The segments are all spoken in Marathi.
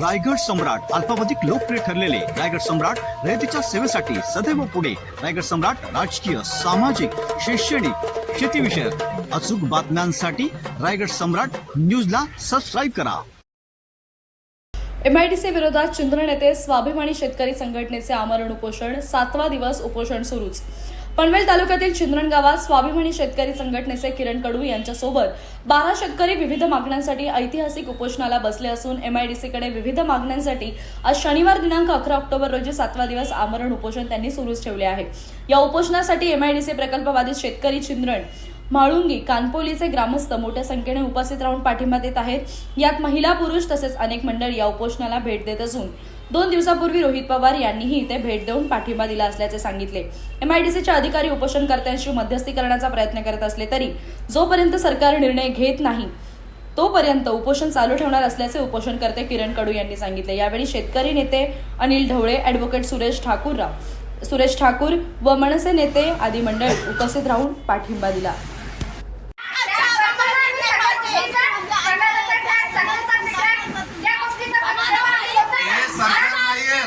रायगड सम्राट अल्पावधिक लोकप्रिय ठरलेले रायगड सम्राट रयतेच्या सेवेसाठी सदैव पुढे. रायगड सम्राट राजकीय सामाजिक शैक्षणिक शेतीविषयक अचूक बातम्यांसाठी रायगड सम्राट न्यूजला सबस्क्राईब करा. एमआयडीसी विरोधात चिंद्रण येथे स्वाभिमानी शेतकरी संघटनेचे आमरण उपोषण सातवा दिवस उपोषण सुरूच. पनवेल तालुक्यातील चिंद्रण गावात स्वाभिमानी शेतकरी संघटनेचे किरण कडू यांच्यासोबत बारा शेतकरी विविध मागण्यांसाठी ऐतिहासिक उपोषणाला बसले असून एमआयडीसीकडे विविध मागण्यांसाठी आज शनिवार दिनांक अकरा ऑक्टोबर रोजी सातवा दिवस आमरण उपोषण त्यांनी सुरूच ठेवले आहे. या उपोषणासाठी एमआयडीसी प्रकल्पवादी शेतकरी चिंद्रण म्हाळुंगी कानपोलीचे ग्रामस्थ मोठ्या संख्येने उपस्थित राहून पाठिंबा देत आहेत. यात महिला पुरुष तसेच अनेक मंडळी या उपोषणाला भेट देत असून दोन दिवसापूर्वी रोहित पवार यांनीही इथे भेट देऊन पाठिंबा दिला असल्याचे सांगितले. एमआयडीसीचे अधिकारी उपोषणकर्त्यांशी मध्यस्थी करण्याचा प्रयत्न करत असले तरी जोपर्यंत सरकार निर्णय घेत नाही तोपर्यंत उपोषण चालू ठेवणार असल्याचे उपोषणकर्ते किरण कडू यांनी सांगितले. यावेळी शेतकरी नेते अनिल ढवळे ॲडव्होकेट सुरेश ठाकूरराव सुरेश ठाकूर व मनसे नेते आदी मंडळी उपस्थित राहून पाठिंबा दिला हे सरकार नाहीये.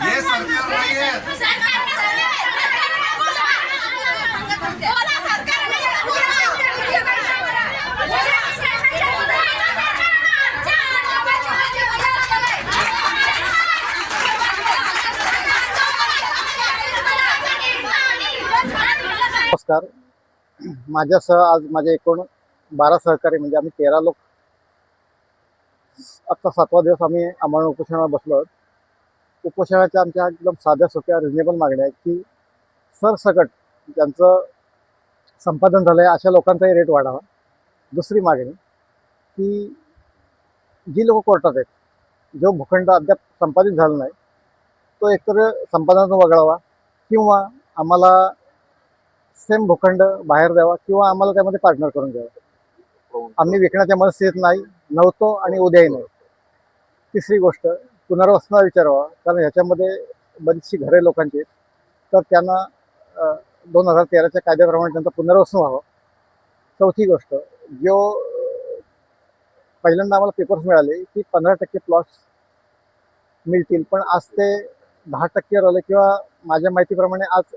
हे सरकार नाहीये. नमस्कार. माझ्यासह आज माझे एकूण बारा सहकारी म्हणजे आम्ही तेरा लोक. आत्ता सातवा दिवस आम्ही आम्हाला उपोषणाला बसलो आहोत. उपोषणाच्या आमच्या एकदम साध्या सोप्या रिजनेबल मागण्या आहेत की सरसकट ज्यांचं संपादन झालं आहे अशा लोकांचाही रेट वाढावा. दुसरी मागणी की जी लोक कोर्टात आहेत जो भूखंड अद्याप संपादित झाला नाही तो एकतर संपादनातून वगळावा किंवा आम्हाला सेम भूखंड बाहेर द्यावा किंवा आम्हाला त्यामध्ये पार्टनर करून द्यावा आम्ही विकण्याच्या मनस्थितीत नाही नव्हतो आणि उद्याही नाही. तिसरी गोष्ट पुनर्वसना विचारावा कारण ह्याच्यामध्ये बरीचशी घरे लोकांची. आहेत तर त्यांना दोन हजार तेराच्या कायद्याप्रमाणे त्यांचं पुनर्वसन व्हावं. चौथी गोष्ट जो पहिल्यांदा आम्हाला पेपर्स मिळाले की पंधरा टक्के प्लॉट्स मिळतील. पण आज ते दहा टक्केवर आले किंवा माझ्या माहितीप्रमाणे आज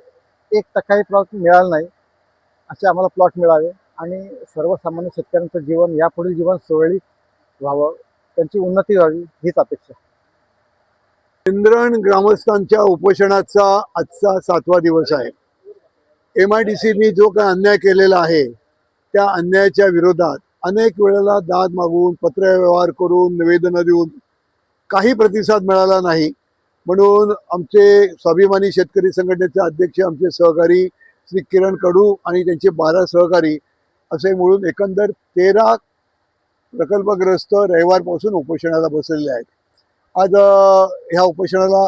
एक टक्काही प्लॉट मिळाला नाही असे आम्हाला प्लॉट मिळावे. आणि सर्वसामान्य शेतकऱ्यांचं जीवन यापुढील जीवन सुरळीत व्हावं. त्यांची उन्नती व्हावी हीच अपेक्षा. इंद्रण ग्रामस्थांच्या उपोषणाचा आजचा सातवा दिवस आहे. एम आय डी सीनी जो काय अन्याय केलेला आहे त्या अन्यायाच्या विरोधात अनेक वेळेला दाद मागून पत्रव्यवहार करून निवेदनं देऊन काही प्रतिसाद मिळाला नाही. म्हणून आमचे स्वाभिमानी शेतकरी संघटनेचे अध्यक्ष आमचे सहकारी श्री किरण कडू आणि त्यांचे बारा सहकारी असे मिळून एकंदर तेरा प्रकल्पग्रस्त रविवारपासून उपोषणाला बसलेले आहेत. आज ह्या उपोषणाला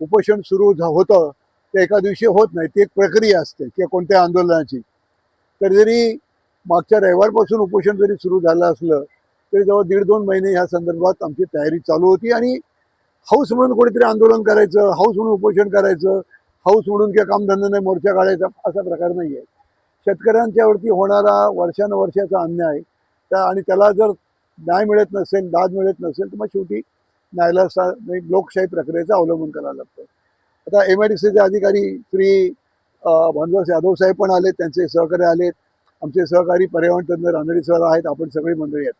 उपोषण सुरू झा- होतं ते एका दिवशी होत नाही ती एक प्रक्रिया असते किंवा कोणत्या आंदोलनाची. तर जरी मागच्या रविवारपासून उपोषण जरी सुरू झालं असलं तरी जवळ दीड दोन महिने ह्या संदर्भात आमची तयारी चालू होती आणि हाऊस म्हणून कोणीतरी आंदोलन करायचं हाऊस म्हणून उपोषण करायचं हाऊस म्हणून किंवा कामधंद्याने मोर्चा काढायचा असा प्रकार नाही आहे शेतकऱ्यांच्यावरती होणारा वर्षानुवर्षाचा अन्याय त्या आणि त्याला जर न्याय मिळत नसेल दाद मिळत नसेल तर मग शेवटी न्यायालयाचा म्हणजे लोकशाही प्रक्रियेचा अवलंबून करावं लागतं. आता एम आय डी सीचे अधिकारी श्री अ, भानुदास यादव साहेब पण आले त्यांचे सहकारी आलेत. आमचे सहकारी पर्यावरण तज्ञ रानडी सर आहेत आपण सगळी मंडळी आहेत.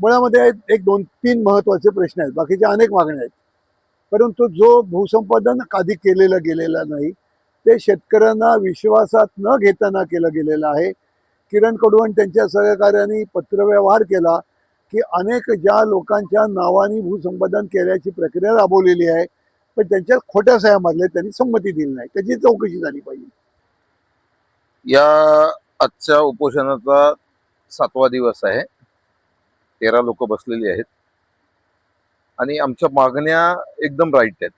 मुळामध्ये आहेत एक दोन तीन महत्त्वाचे प्रश्न आहेत बाकीच्या अनेक मागण्या आहेत. परंतु जो भूसंपादन आधी केलेलं गेलेलं नाही ते शेतकऱ्यांना विश्वासात न घेताना केलं गेलेलं आहे. किरण कडू आणि त्यांच्या सहकार्याने पत्रव्यवहार केला की अनेक ज्या लोकांच्या नावाने भूसंपादन केल्याची प्रक्रिया राबवलेली आहे पण त्यांच्या खोट्या सह्या मारल्या त्यांनी संमती दिली नाही. त्याची चौकशी झाली पाहिजे. या आजच्या उपोषणाचा सातवा दिवस आहे. तेरा लोक बसलेली आहेत. आणि आमच्या मागण्या एकदम राईट आहेत.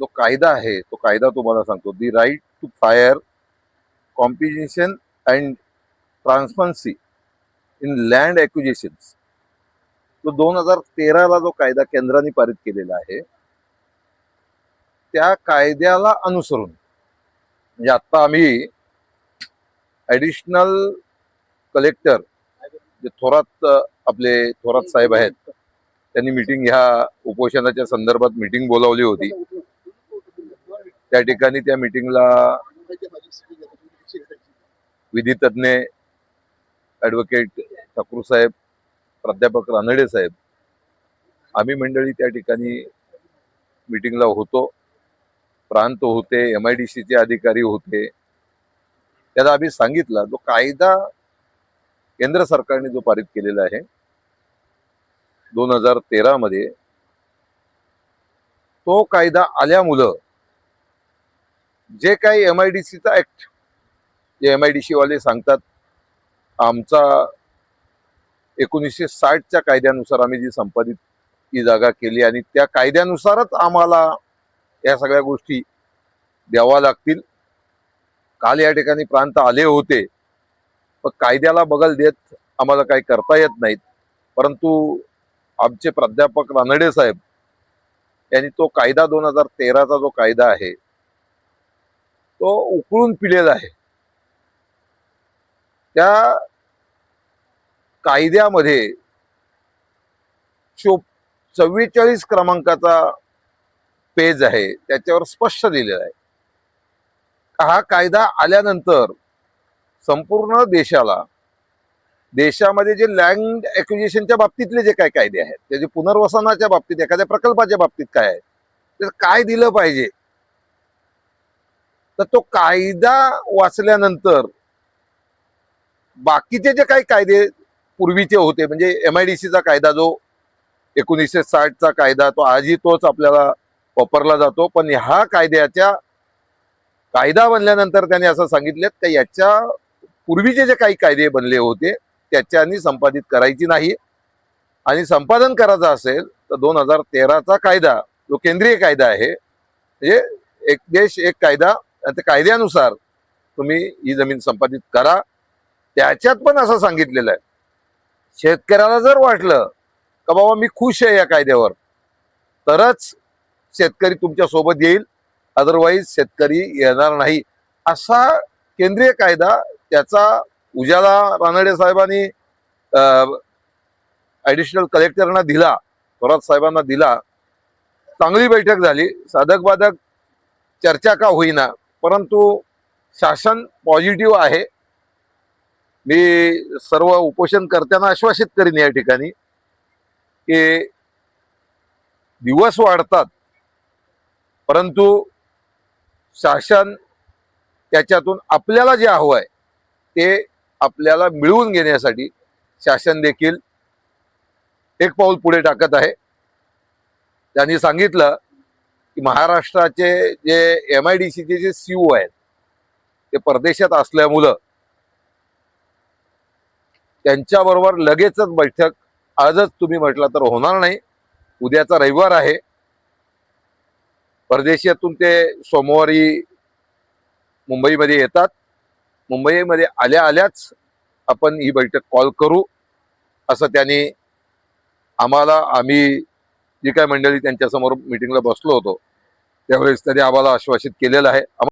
जो कायदा आहे तो कायदा तुम्हाला सांगतो. The right to fair competition and transparency in land acquisitions तो दोन हजार तेराला जो कायदा केंद्राने पारित केलेला आहे त्या कायद्याला अनुसरून म्हणजे आता आम्ही ॲडिशनल कलेक्टर जे थोरात आपले थोरात साहेब आहेत त्यांनी मिटिंग ह्या उपोषणाच्या संदर्भात मिटिंग बोलावली होती. त्या ठिकाणी त्या मिटिंगला विधी तज्ञ ऍडव्होकेट ठाकूर साहेब प्राध्यापक रानडे साहेब आम्ही मंडळी त्या ठिकाणी मिटिंगला होतो. प्रांत होते एम आय डी सीचे अधिकारी होते. त्याला आम्ही सांगितलं जो कायदा केंद्र सरकारने जो पारित केलेला आहे दोन हजार तेरा मध्ये तो कायदा आल्यामुळं जे काही एम आय डी सीचा ऍक्ट जे एम आय डी सी वाले सांगतात आमचा एकोणीसशे साठच्या कायद्यानुसार आम्ही जी संपादित ही जागा केली आणि त्या कायद्यानुसारच आम्हाला या सगळ्या गोष्टी द्यावा लागतील. काल या ठिकाणी प्रांत आले होते. कायद्याला बगल देत आम्हाला काही करता येत नाहीत. परंतु आमचे प्राध्यापक रानडे साहेब यांनी तो कायदा दोन हजार तेराचा जो कायदा आहे तो उकळून पिलेला आहे. त्या कायद्यामध्ये चो चव्वेचाळीस क्रमांकाचा पेज आहे त्याच्यावर स्पष्ट दिलेला आहे. हा कायदा आल्यानंतर संपूर्ण देशाला देशामध्ये जे लँड ॲक्विजिशनच्या बाबतीतले जे काही कायदे आहेत त्याचे पुनर्वसनाच्या बाबतीत एखाद्या प्रकल्पाच्या बाबतीत काय आहे ते काय दिलं पाहिजे? तर तो कायदा वाचल्यानंतर बाकीचे जे काही कायदे पूर्वीचे होते म्हणजे एम आय डी सीचा कायदा जो एकोणीसशे साठचा कायदा तो आजही तोच आपल्याला वापरला जातो. पण ह्या कायद्याच्या कायदा बनल्यानंतर त्याने असं सांगितलं की याच्या पूर्वीचे जे काही कायदे बनले होते त्याच्यानी संपादित करायची नाही. आणि संपादन करायचं असेल तर दोन हजार तेराचा कायदा जो केंद्रीय कायदा आहे म्हणजे एक देश एक कायदा आणि त्या कायद्यानुसार तुम्ही ही जमीन संपादित करा. त्याच्यात पण असं सांगितलेलं आहे. शेतकऱ्याला जर वाटलं का बाबा मी खुश आहे या कायद्यावर तरच शेतकरी तुमच्यासोबत येईल. अदरवाईज शेतकरी येणार नाही. असा केंद्रीय कायदा त्याचा उजाला रानडे साहेबांनी ॲडिशनल कलेक्टरना दिला थोरात साहेबांना दिला. चांगली बैठक झाली. साधक बाधक चर्चा का होईना परंतु शासन पॉझिटिव्ह आहे. मी सर्व उपोषणकर्त्यांना आश्वासित करीन या ठिकाणी की दिवस वाढतात परंतु शासन त्याच्यातून आपल्याला जे हवं आहे ते आपल्याला मिळवून घेण्यासाठी शासन देखील एक पाऊल पुढे टाकत आहे. त्यांनी सांगितलं की महाराष्ट्राचे जे एम आय डी सीचे जे सी ओ आहेत ते परदेशात असल्यामुळं त्यांच्याबरोबर लगेचच बैठक आजच तुम्ही म्हटलं तर होणार नाही. उद्याचा रविवार आहे. परदेशातून ते सोमवारी मुंबईमध्ये येतात. मुंबईमध्ये आल्या आल्याच आपण ही बैठक कॉल करू असं त्यांनी आम्हाला आम्ही जी काय मंडळी त्यांच्यासमोर मिटिंगला बसलो होतो त्यावेळेस त्यांनी आम्हाला आश्वासित केलेलं आहे.